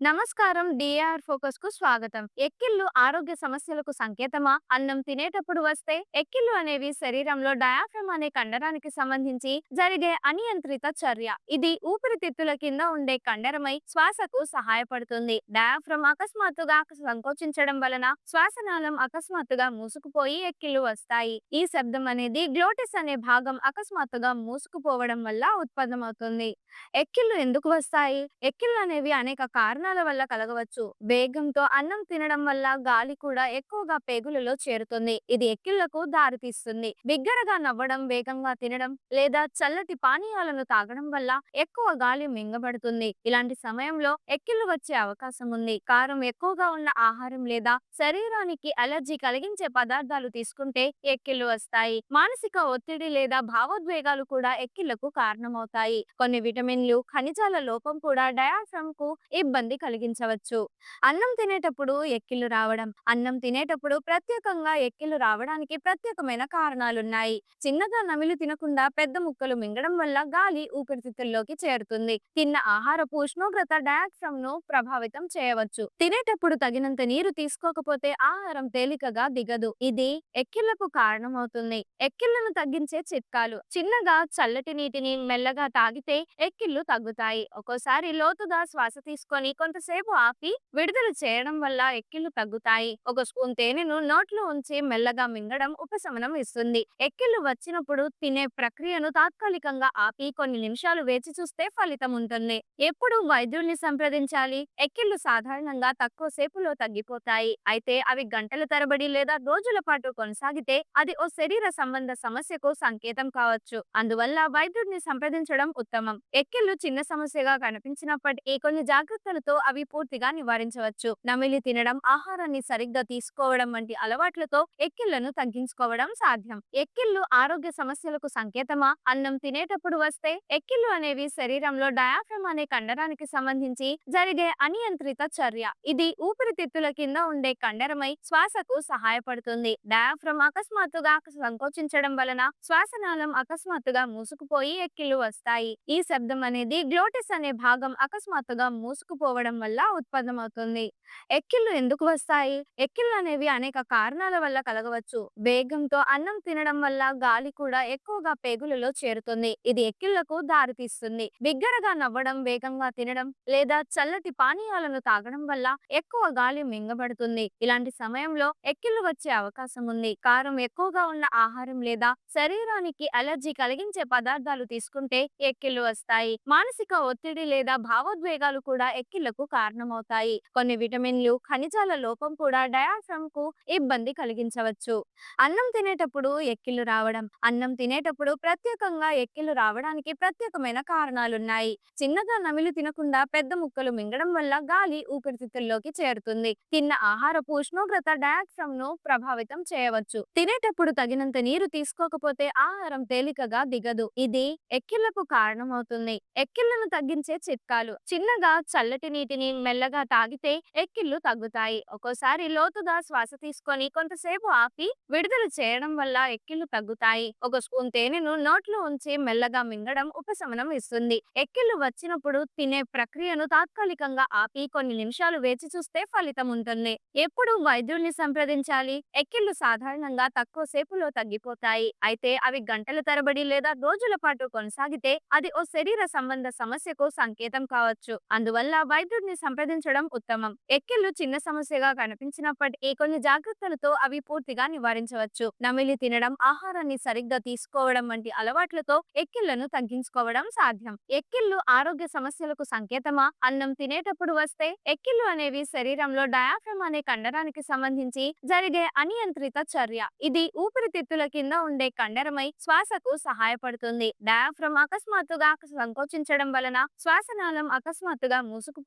నమస్కారం డిఆర్ ఫోకస్కు స్వాగతం. ఎక్కిళ్ళు ఆరోగ్య సమస్యలకు సంకేతమా? అన్నం తినేటప్పుడు వస్తే ఎక్కిళ్ళు అనేవి శరీరంలో డయాఫ్రమ్ అనే కండరానికి సంబంధించి జరిగే అనియంత్రిత చర్య. ఇది ఊపిరితిత్తుల కింద ఉండే కండరమై శ్వాసకు సహాయపడుతుంది. డయాఫ్రమ్ అకస్మాత్తుగా సంకోచించడం వలన శ్వాసనాళం అకస్మాత్తుగా మూసుకుపోయి ఎక్కిళ్ళు వస్తాయి. ఈ శబ్దం అనేది గ్లోటిస్ అనే భాగం అకస్మాత్తుగా మూసుకుపోవడం వల్ల ఉత్పన్నమవుతుంది. ఎక్కిళ్ళు ఎందుకు వస్తాయి? ఎక్కిళ్ళు అనేవి అనేక కారణాల వల్ల కలగవచ్చు. వేగంతో అన్నం తినడం వల్ల గాలి కూడా ఎక్కువగా పేగులలో చేరుతుంది. ఇది ఎక్కిళ్ళకు దారితీస్తుంది. బిగ్గరగా నవ్వడం వేగంగా తినడం లేదా చల్లటి పానీయాలను తాగడం వల్ల ఎక్కువ గాలి మింగబడుతుంది. ఇలాంటి సమయంలో ఎక్కిళ్ళు వచ్చే అవకాశం ఉంది. కారం ఎక్కువగా ఉన్న ఆహారం లేదా శరీరానికి అలర్జీ కలిగించే పదార్థాలు తీసుకుంటే ఎక్కిళ్ళు వస్తాయి. మానసిక ఒత్తిడి లేదా భావోద్వేగాలు కూడా ఎక్కిళ్ళకు కారణమవుతాయి. కొన్ని విటమిన్లు ఖనిజాల లోపం కూడా డయాఫ్రమ్కు ఇబ్బంది కలిగించవచ్చు. అన్నం తినేటప్పుడు ఎక్కిళ్ళు రావడం అన్నం తినేటప్పుడు ప్రత్యేకంగా ఎక్కిళ్ళు రావడానికి ప్రత్యేకమైన కారణాలున్నాయి. చిన్నగా నమిలి తినకుండా పెద్ద ముక్కలు మింగడం వల్ల గాలి ఊపిరితిత్తుల్లోకి చేరుతుంది. తిన్న ఆహారపు ఉష్ణోగ్రత డయాఫ్రమ్ను ప్రభావితం చేయవచ్చు. తినేటప్పుడు తగినంత నీరు తీసుకోకపోతే ఆహారం తేలికగా దిగదు. ఇది ఎక్కిళ్ళకు కారణమవుతుంది. ఎక్కిళ్ళను తగ్గించే చిట్కాలు. చిన్నగా చల్లటి నీటిని మెల్లగా తాగితే ఎక్కిళ్ళు తగ్గుతాయి. ఒక్కోసారి లోతుగా శ్వాస తీసుకొని కొంతసేపు ఆపి విడుదల చేయడం వల్ల ఎక్కిళ్ళు తగ్గుతాయి. ఒక స్పూన్ తేనెను నోట్లో ఉంచి మెల్లగా మింగడం ఉపశమనం ఇస్తుంది. ఎక్కిళ్ళు వచ్చినప్పుడు తినే ప్రక్రియను తాత్కాలికంగా ఆపి కొన్ని నిమిషాలు వేచి చూస్తే ఫలితం ఉంటుంది. ఎప్పుడు వైద్యుల్ని సంప్రదించాలి? ఎక్కిళ్ళు సాధారణంగా తక్కువ సేపులో తగ్గిపోతాయి. అయితే అవి గంటల తరబడి లేదా రోజుల పాటు కొనసాగితే అది ఓ శరీర సంబంధ సమస్యకు సంకేతం కావచ్చు. అందువల్ల వైద్యుడిని సంప్రదించడం ఉత్తమం. ఎక్కిళ్ళు చిన్న సమస్యగా కనిపించినప్పటికీ కొన్ని జాగ్రత్తలతో అవి పూర్తిగా నివారించవచ్చు. నమిలి తినడం ఆహారాన్ని సరిగ్గా తీసుకోవడం వంటి అలవాట్లతో ఎక్కిళ్ళను తగ్గించుకోవడం సాధ్యం. ఎక్కిళ్ళు ఆరోగ్య సమస్యలకు సంకేతమా? అన్నం తినేటప్పుడు వస్తే ఎక్కిళ్ళు అనేవి శరీరంలో డయాఫ్రమ్ అనే కండరానికి సంబంధించి జరిగే అనియంత్రిత చర్య. ఇది ఊపిరితిత్తుల కింద ఉండే కండరమై శ్వాసకు సహాయపడుతుంది. డయాఫ్రమ్ అకస్మాత్తుగా సంకోచించడం వలన శ్వాసనాళం అకస్మాత్తుగా మూసుకుపోయి ఎక్కిళ్ళు వస్తాయి. ఈ శబ్దం అనేది గ్లోటిస్ అనే భాగం అకస్మాత్తుగా మూసుకుపోవడం వల్ల ఉత్పన్నమవుతుంది. ఎక్కిళ్ళు ఎందుకు వస్తాయి? ఎక్కిళ్ళు అనేవి అనేక కారణాల వల్ల కలగవచ్చు. వేగంతో అన్నం తినడం వల్ల గాలి కూడా ఎక్కువగా పేగులలో చేరుతుంది. ఇది ఎక్కిళ్ళకు దారితీస్తుంది. బిగ్గరగా నవ్వడం వేగంగా తినడం లేదా చల్లటి పానీయాలను తాగడం వల్ల ఎక్కువ గాలి మింగబడుతుంది. ఇలాంటి సమయంలో ఎక్కిళ్ళు వచ్చే అవకాశం ఉంది. కారం ఎక్కువగా ఉన్న ఆహారం లేదా శరీరానికి అలర్జీ కలిగించే పదార్థాలు తీసుకుంటే ఎక్కిళ్ళు వస్తాయి. మానసిక ఒత్తిడి లేదా భావోద్వేగాలు కూడా ఎక్కిళ్ళకు కారణమవుతాయి. కొన్ని విటమిన్లు ఖనిజాల లోపం కూడా డయాఫ్రమ్కు ఇబ్బంది కలిగించవచ్చు. అన్నం తినేటప్పుడు ఎక్కిలు రావడం అన్నం తినేటప్పుడు ప్రత్యేకంగా ఎక్కిలు రావడానికి ప్రత్యేకమైన కారణాలున్నాయి. చిన్నగా నమిలి తినకుండా పెద్ద ముక్కలు మింగడం వల్ల గాలి ఊపిరితిత్తుల్లోకి చేరుతుంది. తిన్న ఆహారపు ఉష్ణోగ్రత డయాఫ్రమ్ను ప్రభావితం చేయవచ్చు. తినేటప్పుడు తగినంత నీరు తీసుకోకపోతే ఆహారం తేలికగా దిగదు. ఇది ఎక్కిళ్ళకు కారణమవుతుంది. ఎక్కిళ్ళను తగ్గించే చిట్కాలు. చిన్నగా చల్లటి నీటిని మెల్లగా తాగితే ఎక్కిళ్ళు తగ్గుతాయి. ఒక్కోసారి లోతుగా శ్వాస తీసుకొని కొంతసేపు ఆపి విడుదల చేయడం వల్ల ఎక్కిళ్ళు తగ్గుతాయి. ఒక స్పూన్ తేనెను నోట్లో ఉంచి మెల్లగా మింగడం ఉపశమనం ఇస్తుంది. ఎక్కిళ్ళు వచ్చినప్పుడు తినే ప్రక్రియను తాత్కాలికంగా ఆపి కొన్ని నిమిషాలు వేచి చూస్తే ఫలితం ఉంటుంది. ఎప్పుడు వైద్యుల్ని సంప్రదించాలి? ఎక్కిళ్ళు సాధారణంగా తక్కువ సేపులో తగ్గిపోతాయి. అయితే అవి గంటల తరబడి లేదా రోజుల పాటు కొనసాగితే అది ఓ శరీర సంబంధ సమస్యకు సంకేతం కావచ్చు. అందువల్ల వైద్యుడిని సంప్రదించడం ఉత్తమం. ఎక్కిళ్ళు చిన్న సమస్యగా కనిపించినప్పటికీ కొన్ని జాగ్రత్తలతో అవి పూర్తిగా నివారించవచ్చు. నమిలి తినడం ఆహారాన్ని సరిగ్గా తీసుకోవడం వంటి అలవాట్లతో ఎక్కిళ్ళను తగ్గించుకోవడం సాధ్యం. ఎక్కిళ్ళు ఆరోగ్య సమస్యలకు సంకేతమా? అన్నం తినేటప్పుడు వస్తే ఎక్కిళ్ళు అనేవి శరీరంలో డయాఫ్రమ్ అనే కండరానికి సంబంధించి జరిగే అనియంత్రిత చర్య. ఇది ఊపిరితిత్తుల కింద ఉండే కండరమై శ్వాసకు సహాయపడుతుంది. డయాఫ్రమ్ అకస్మాత్తుగా సంకోచించడం వలన శ్వాసనాళం అకస్మాత్తుగా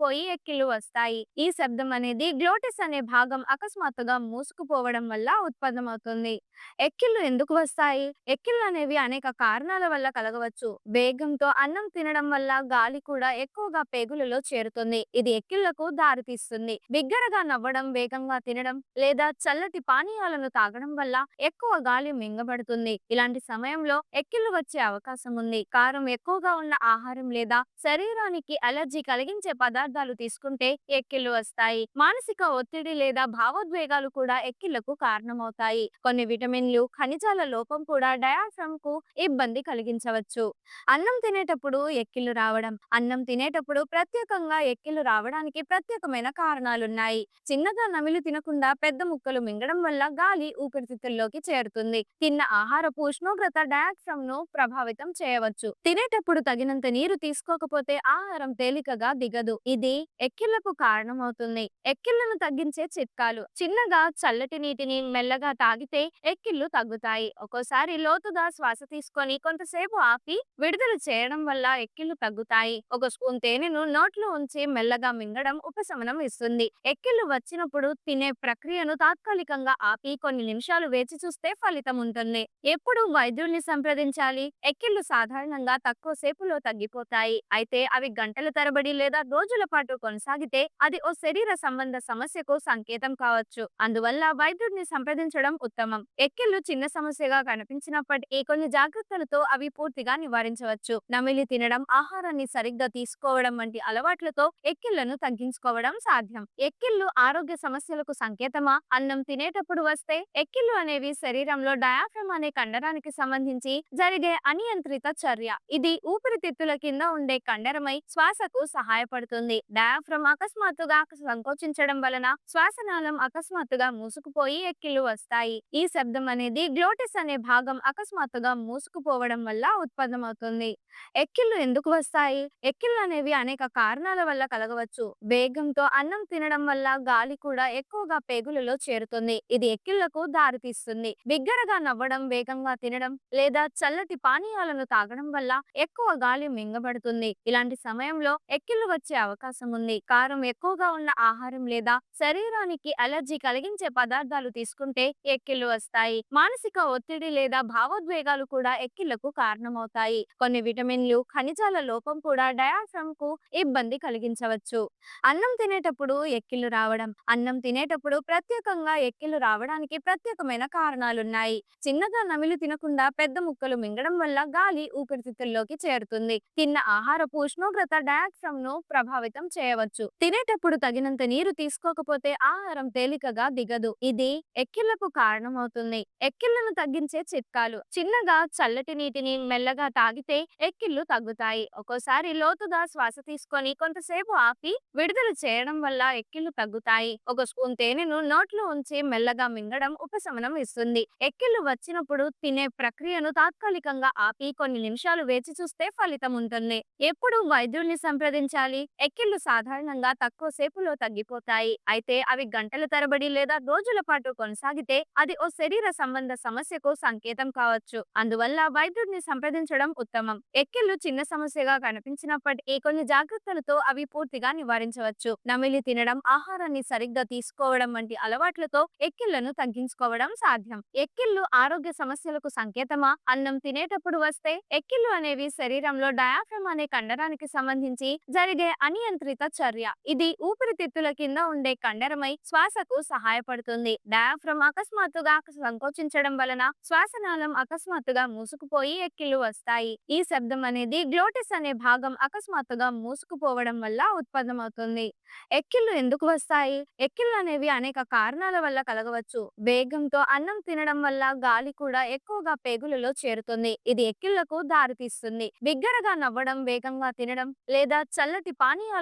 పోయి ఎక్కిళ్ళు వస్తాయి. ఈ శబ్దం అనేది గ్లోటిస్ అనే భాగం అకస్మాత్తుగా మూసుకుపోవడం వల్ల ఉత్పన్నమవుతుంది. ఎక్కిళ్ళు ఎందుకు వస్తాయి? ఎక్కిళ్ళు అనేవి అనేక కారణాల వల్ల కలగవచ్చు. వేగంతో అన్నం తినడం వల్ల గాలి కూడా ఎక్కువగా పేగులలో చేరుతుంది. ఇది ఎక్కిళ్ళకు దారితీస్తుంది. బిగ్గరగా నవ్వడం వేగంగా తినడం లేదా చల్లటి పానీయాలను తాగడం వల్ల ఎక్కువ గాలి మింగబడుతుంది. ఇలాంటి సమయంలో ఎక్కిళ్ళు వచ్చే అవకాశం ఉంది. కారం ఎక్కువగా ఉన్న ఆహారం లేదా శరీరానికి అలర్జీ కలిగించే పదార్థాలు ఆహారాలు తీసుకుంటే ఎక్కిళ్ళు వస్తాయి. మానసిక ఒత్తిడి లేదా భావోద్వేగాలు కూడా ఎక్కిళ్ళకు కారణమవుతాయి. కొన్ని విటమిన్లు ఖనిజాల లోపం కూడా డయాఫ్రమ్కు ఇబ్బంది కలిగించవచ్చు. అన్నం తినేటప్పుడు ఎక్కిళ్ళు రావడం అన్నం తినేటప్పుడు ప్రత్యేకంగా ఎక్కిళ్ళు రావడానికి ప్రత్యేకమైన కారణాలున్నాయి. చిన్నగా నమిలి తినకుండా పెద్ద ముక్కలు మింగడం వల్ల గాలి ఊపిరితిత్తుల్లోకి చేరుతుంది. తిన్న ఆహారపు ఉష్ణోగ్రత డయాఫ్రమ్ను ప్రభావితం చేయవచ్చు. తినేటప్పుడు తగినంత నీరు తీసుకోకపోతే ఆహారం తేలికగా దిగదు. ఇది ఎక్కిళ్ళకు కారణమవుతుంది. ఎక్కిళ్ళను తగ్గించే చిట్కాలు చిన్నగా చల్లటి నీటిని మెల్లగా తాగితే ఎక్కిళ్ళు తగ్గుతాయి. ఒక్కోసారి లోతుగా శ్వాస తీసుకొని కొంతసేపు ఆపి విడుదల చేయడం వల్ల ఎక్కిళ్ళు తగ్గుతాయి. ఒక స్పూన్ తేనెను నోట్లో ఉంచి మెల్లగా మింగడం ఉపశమనం ఇస్తుంది. ఎక్కిళ్ళు వచ్చినప్పుడు తినే ప్రక్రియను తాత్కాలికంగా ఆపి కొన్ని నిమిషాలు వేచి చూస్తే ఫలితం ఉంటుంది. ఎప్పుడు వైద్యుల్ని సంప్రదించాలి? ఎక్కిళ్ళు సాధారణంగా తక్కువ సేపులో తగ్గిపోతాయి. అయితే అవి గంటల తరబడి లేదా రోజుల పాటు కొనసాగితే అది ఓ శరీర సంబంధ సమస్యకు సంకేతం కావచ్చు. అందువల్ల వైద్యుడిని సంప్రదించడం ఉత్తమం. ఎక్కిళ్ళు చిన్న సమస్యగా కనిపించినప్పటికీ కొన్ని జాగ్రత్తలతో అవి పూర్తిగా నివారించవచ్చు. నమిలి తినడం ఆహారాన్ని సరిగ్గా తీసుకోవడం వంటి అలవాట్లతో ఎక్కిళ్ళను తగ్గించుకోవడం సాధ్యం. ఎక్కిళ్ళు ఆరోగ్య సమస్యలకు సంకేతమా? అన్నం తినేటప్పుడు వస్తే ఎక్కిళ్ళు అనేవి శరీరంలో డయాఫ్రమ్ అనే కండరానికి సంబంధించి జరిగే అనియంత్రిత చర్య. ఇది ఊపిరితిత్తుల కింద ఉండే కండరమై శ్వాసకు సహాయపడుతుంది. డయాఫ్రమ్ అకస్మాత్తుగా సంకోచించడం వలన శ్వాసనాళం అకస్మాత్తుగా మూసుకుపోయి ఎక్కిళ్ళు వస్తాయి. ఈ శబ్దం అనేది గ్లోటిస్ అనే భాగం అకస్మాత్తుగా మూసుకుపోవడం వల్ల ఉత్పన్నమవుతుంది. ఎక్కిళ్ళు ఎందుకు వస్తాయి? ఎక్కిళ్ళు అనేవి అనేక కారణాల వల్ల కలగవచ్చు. వేగంతో అన్నం తినడం వల్ల గాలి కూడా ఎక్కువగా పేగులలో చేరుతుంది. ఇది ఎక్కిళ్ళకు దారితీస్తుంది. బిగ్గరగా నవ్వడం వేగంగా తినడం లేదా చల్లటి పానీయాలను తాగడం వల్ల ఎక్కువ గాలి మింగబడుతుంది. ఇలాంటి సమయంలో ఎక్కిళ్ళు వచ్చే అవకాశం ఉంది. కారం ఎక్కువగా ఉన్న ఆహారం లేదా శరీరానికి అలర్జీ కలిగించే పదార్థాలు తీసుకుంటే ఎక్కిళ్ళు వస్తాయి. మానసిక ఒత్తిడి లేదా భావోద్వేగాలు కూడా ఎక్కిళ్ళకు కారణమవుతాయి. కొన్ని విటమిన్లు ఖనిజాల లోపం కూడా డయాఫ్రమ్కు ఇబ్బంది కలిగించవచ్చు. అన్నం తినేటప్పుడు ఎక్కిళ్ళు రావడం. అన్నం తినేటప్పుడు ప్రత్యేకంగా ఎక్కిళ్ళు రావడానికి ప్రత్యేకమైన కారణాలున్నాయి. చిన్నగా నమిలి తినకుండా పెద్ద ముక్కలు మింగడం వల్ల గాలి ఊపిరితిత్తుల్లోకి చేరుతుంది. తిన్న ఆహారపు ఉష్ణోగ్రత డయాఫ్రమ్ను ప్రభావితం చేయవచ్చు. తినేటప్పుడు తగినంత నీరు తీసుకోకపోతే ఆహారం తేలికగా దిగదు. ఇది ఎక్కిళ్ళకు కారణమవుతుంది. ఎక్కిళ్ళను తగ్గించే చిట్కాలు. చిన్నగా చల్లటి నీటిని మెల్లగా తాగితే ఎక్కిళ్ళు తగ్గుతాయి. ఒక్కోసారి లోతుగా శ్వాస తీసుకొని కొంతసేపు ఆపి విడుదల చేయడం వల్ల ఎక్కిళ్ళు తగ్గుతాయి. ఒక స్పూన్ తేనెను నోట్లో ఉంచి మెల్లగా మింగడం ఉపశమనం ఇస్తుంది. ఎక్కిళ్ళు వచ్చినప్పుడు తినే ప్రక్రియను తాత్కాలికంగా ఆపి కొన్ని నిమిషాలు వేచి చూస్తే ఫలితం ఉంటుంది. ఎప్పుడు వైద్యుల్ని సంప్రదించాలి? ఎక్కిళ్ళు సాధారణంగా తక్కువ సేపులో తగ్గిపోతాయి. అయితే అవి గంటల తరబడి లేదా రోజుల పాటు కొనసాగితే అది ఓ శరీర సంబంధ సమస్యకు సంకేతం కావచ్చు. అందువల్ల వైద్యుడిని సంప్రదించడం ఉత్తమం. ఎక్కిళ్ళు చిన్న సమస్యగా కనిపించినప్పటికీ కొన్ని జాగ్రత్తలతో అవి పూర్తిగా నివారించవచ్చు. నమిలి తినడం ఆహారాన్ని సరిగ్గా తీసుకోవడం వంటి అలవాట్లతో ఎక్కిళ్ళను తగ్గించుకోవడం సాధ్యం. ఎక్కిళ్ళు ఆరోగ్య సమస్యలకు సంకేతమా? అన్నం తినేటప్పుడు వస్తే ఎక్కిళ్ళు అనేవి శరీరంలో డయాఫ్రమ్ అనే కండరానికి సంబంధించి జరిగే అనియంత్రిత చర్య. ఇది ఊపిరితిత్తుల కింద ఉండే కండరమై శ్వాసకు సహాయపడుతుంది. డయాఫ్రమ్ అకస్మాత్తుగా సంకోచించడం వలన శ్వాసనాళం అకస్మాత్తుగా మూసుకుపోయి ఎక్కిళ్ళు వస్తాయి. ఈ శబ్దం అనేది గ్లోటిస్ అనే భాగం అకస్మాత్తుగా మూసుకుపోవడం వల్ల ఉత్పన్నమవుతుంది. ఎక్కిళ్ళు ఎందుకు వస్తాయి? ఎక్కిళ్ళు అనేవి అనేక కారణాల వల్ల కలగవచ్చు. వేగంతో అన్నం తినడం వల్ల గాలి కూడా ఎక్కువగా పేగులలో చేరుతుంది. ఇది ఎక్కిళ్ళకు దారితీస్తుంది. బిగ్గరగా నవ్వడం వేగంగా తినడం లేదా చల్లటి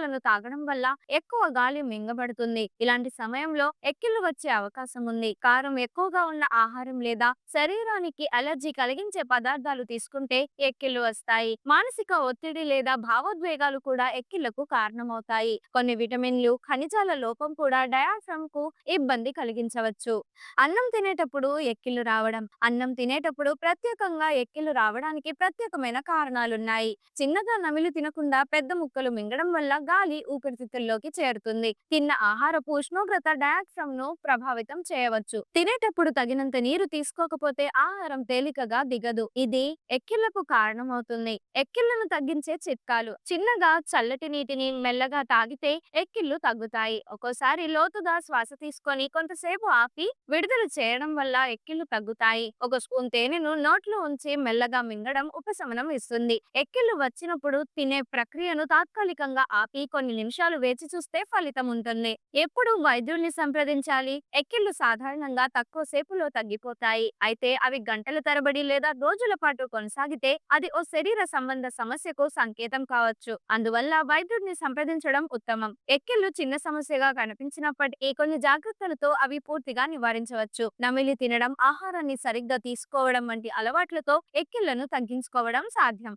పానీయాలను తాగడం వల్ల ఎక్కువ గాలి మింగబడుతుంది. ఇలాంటి సమయంలో ఎక్కిళ్ళు వచ్చే అవకాశం ఉంది. కారం ఎక్కువగా ఉన్న ఆహారం లేదా శరీరానికి అలర్జీ కలిగించే పదార్థాలు తీసుకుంటే ఎక్కిళ్ళు వస్తాయి. మానసిక ఒత్తిడి లేదా భావోద్వేగాలు కూడా ఎక్కిళ్ళకు కారణమవుతాయి. కొన్ని విటమిన్లు ఖనిజాల లోపం కూడా డయాఫ్రమ్కు ఇబ్బంది కలిగించవచ్చు. అన్నం తినేటప్పుడు ఎక్కిళ్ళు రావడం. అన్నం తినేటప్పుడు ప్రత్యేకంగా ఎక్కిళ్ళు రావడానికి ప్రత్యేకమైన కారణాలున్నాయి. చిన్నగా నమిలి తినకుండా పెద్ద ముక్కలు మింగడం వల్ల గాలి ఊపిరితిత్తుల్లోకి చేరుతుంది. తిన్న ఆహారపు ఉష్ణోగ్రత డయాఫ్రమ్ను ప్రభావితం చేయవచ్చు. తినేటప్పుడు తగినంత నీరు తీసుకోకపోతే ఆహారం తేలికగా దిగదు. ఇది ఎక్కిళ్ళకు కారణమవుతుంది. ఎక్కిళ్ళను తగ్గించే చిట్కాలు. చిన్నగా చల్లటి నీటిని మెల్లగా తాగితే ఎక్కిళ్ళు తగ్గుతాయి. ఒక్కోసారి లోతుగా శ్వాస తీసుకొని కొంతసేపు ఆపి విడుదల చేయడం వల్ల ఎక్కిళ్ళు తగ్గుతాయి. ఒక స్పూన్ తేనెను నోట్లో ఉంచి మెల్లగా మింగడం ఉపశమనం ఇస్తుంది. ఎక్కిళ్ళు వచ్చినప్పుడు తినే ప్రక్రియను తాత్కాలికంగా ఆపి కొన్ని నిమిషాలు వేచి చూస్తే ఫలితం ఉంటుంది. ఎప్పుడు వైద్యుల్ని సంప్రదించాలి? ఎక్కిళ్ళు సాధారణంగా తక్కువ సేపులో తగ్గిపోతాయి. అయితే అవి గంటల తరబడి లేదా రోజుల పాటు కొనసాగితే అది ఓ శరీర సంబంధ సమస్యకు సంకేతం కావచ్చు. అందువల్ల వైద్యుడిని సంప్రదించడం ఉత్తమం. ఎక్కిళ్ళు చిన్న సమస్యగా కనిపించినప్పటికీ కొన్ని జాగ్రత్తలతో అవి పూర్తిగా నివారించవచ్చు. నమిలి తినడం ఆహారాన్ని సరిగ్గా తీసుకోవడం వంటి అలవాట్లతో ఎక్కిళ్ళను తగ్గించుకోవడం సాధ్యం.